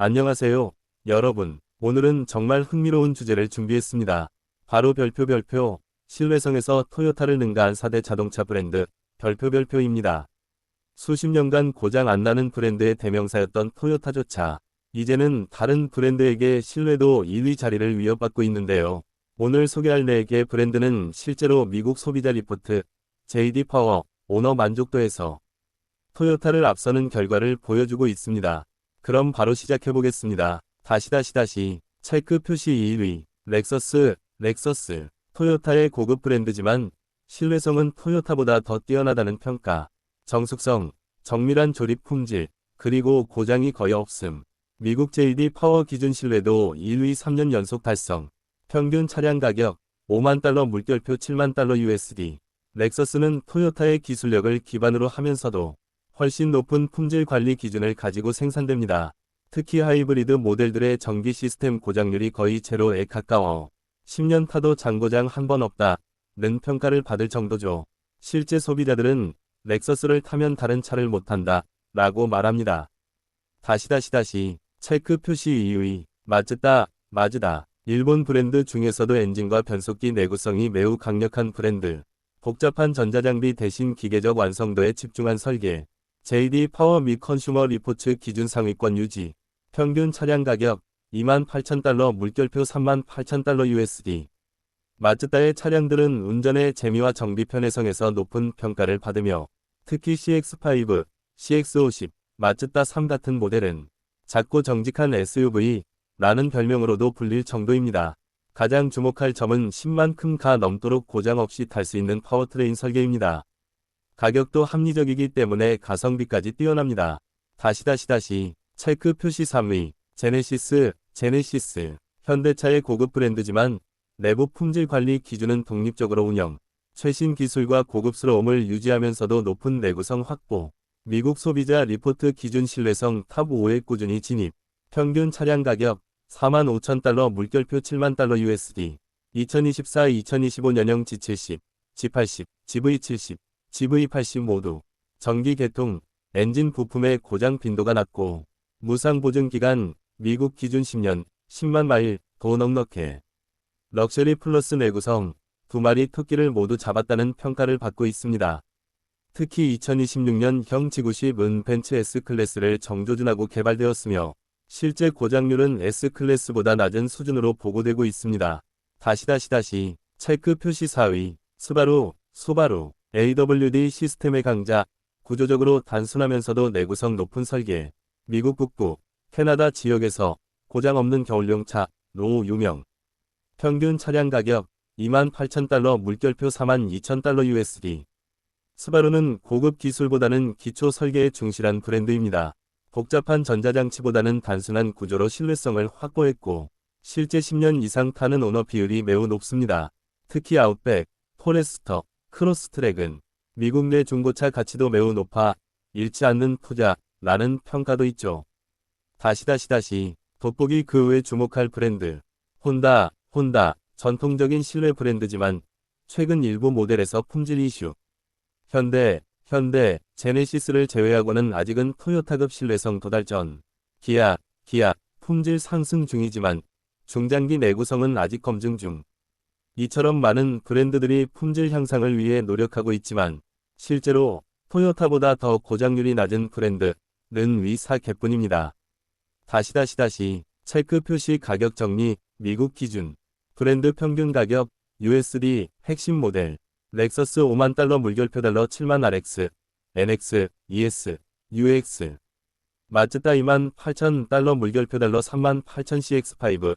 안녕하세요, 여러분. 오늘은 정말 흥미로운 주제를 준비했습니다. 바로 별표 별표, 신뢰성에서 토요타를 능가한 4대 자동차 브랜드, 별표 별표입니다. 수십 년간 고장 안 나는 브랜드의 대명사였던 토요타조차, 이제는 다른 브랜드에게 신뢰도 1위 자리를 위협받고 있는데요. 오늘 소개할 4개 브랜드는 실제로 미국 소비자 리포트, JD 파워, 오너 만족도에서 토요타를 앞서는 결과를 보여주고 있습니다. 그럼 바로 시작해 보겠습니다. 다시 다시 다시. 체크 표시 1위 렉서스 렉서스. 토요타의 고급 브랜드지만 신뢰성은 토요타보다 더 뛰어나다는 평가. 정숙성 정밀한 조립 품질 그리고 고장이 거의 없음. 미국 JD 파워 기준 신뢰도 1위 3년 연속 달성. 평균 차량 가격 5만 달러 물결표 7만 달러 USD 렉서스는 토요타의 기술력을 기반으로 하면서도 훨씬 높은 품질 관리 기준을 가지고 생산됩니다. 특히 하이브리드 모델들의 전기 시스템 고장률이 거의 제로에 가까워 10년 타도 장고장 한 번 없다. 는 평가를 받을 정도죠. 실제 소비자들은 렉서스를 타면 다른 차를 못 탄다. 라고 말합니다. 다시 다시 다시 체크 표시 2위 마즈다 마즈다 일본 브랜드 중에서도 엔진과 변속기 내구성이 매우 강력한 브랜드 복잡한 전자장비 대신 기계적 완성도에 집중한 설계 JD 파워 및 컨슈머 리포츠 기준 상위권 유지 평균 차량 가격 28,000달러 물결표 38,000달러 USD 마츠다의 차량들은 운전의 재미와 정비 편의성에서 높은 평가를 받으며 특히 CX5, CX50, 마츠다 3 같은 모델은 작고 정직한 SUV 라는 별명으로도 불릴 정도입니다. 가장 주목할 점은 10만큼 가 넘도록 고장 없이 탈 수 있는 파워트레인 설계입니다. 가격도 합리적이기 때문에 가성비까지 뛰어납니다. 다시 다시 다시 체크 표시 3위 제네시스 제네시스. 현대차의 고급 브랜드지만 내부 품질 관리 기준은 독립적으로 운영. 최신 기술과 고급스러움을 유지하면서도 높은 내구성 확보. 미국 소비자 리포트 기준 신뢰성 탑 5에 꾸준히 진입. 평균 차량 가격 4만 5천 달러 물결표 7만 달러 USD 2024-2025년형 G70, G80, GV70, GV80 모두 전기 개통, 엔진 부품의 고장 빈도가 낮고 무상 보증 기간 미국 기준 10년, 10만 마일 더 넉넉해. 럭셔리 플러스 내구성 두 마리 토끼를 모두 잡았다는 평가를 받고 있습니다. 특히 2026년형 지구십은 벤츠 S클래스를 정조준하고 개발되었으며 실제 고장률은 S클래스보다 낮은 수준으로 보고되고 있습니다. 다시 다시 다시 체크 표시 4위 스바루 소바루 AWD 시스템의 강자 구조적으로 단순하면서도 내구성 높은 설계 미국 북부 캐나다 지역에서 고장 없는 겨울용 차로 유명 평균 차량 가격 28,000달러 물결표 42,000달러 USD 스바루는 고급 기술보다는 기초 설계에 충실한 브랜드입니다. 복잡한 전자장치보다는 단순한 구조로 신뢰성을 확보했고 실제 10년 이상 타는 오너 비율이 매우 높습니다. 특히 아웃백, 포레스터, 크로스트랙은 미국 내 중고차 가치도 매우 높아 잃지 않는 투자라는 평가도 있죠. 다시 다시 다시 돋보기 그 외 주목할 브랜드 혼다 혼다 전통적인 실내 브랜드지만 최근 일부 모델에서 품질 이슈 현대 현대, 제네시스를 제외하고는 아직은 토요타급 신뢰성 도달전, 기아, 기아, 품질 상승 중이지만 중장기 내구성은 아직 검증 중. 이처럼 많은 브랜드들이 품질 향상을 위해 노력하고 있지만 실제로 토요타보다 더 고장률이 낮은 브랜드는 위사 개뿐입니다. 다시 다시 다시 체크 표시 가격 정리 미국 기준 브랜드 평균 가격 USD 핵심 모델 렉서스 5만 달러 물결표 달러 7만 RX, NX, ES, UX. 마츠다 2만 8천 달러 물결표 달러 3만 8천 CX5,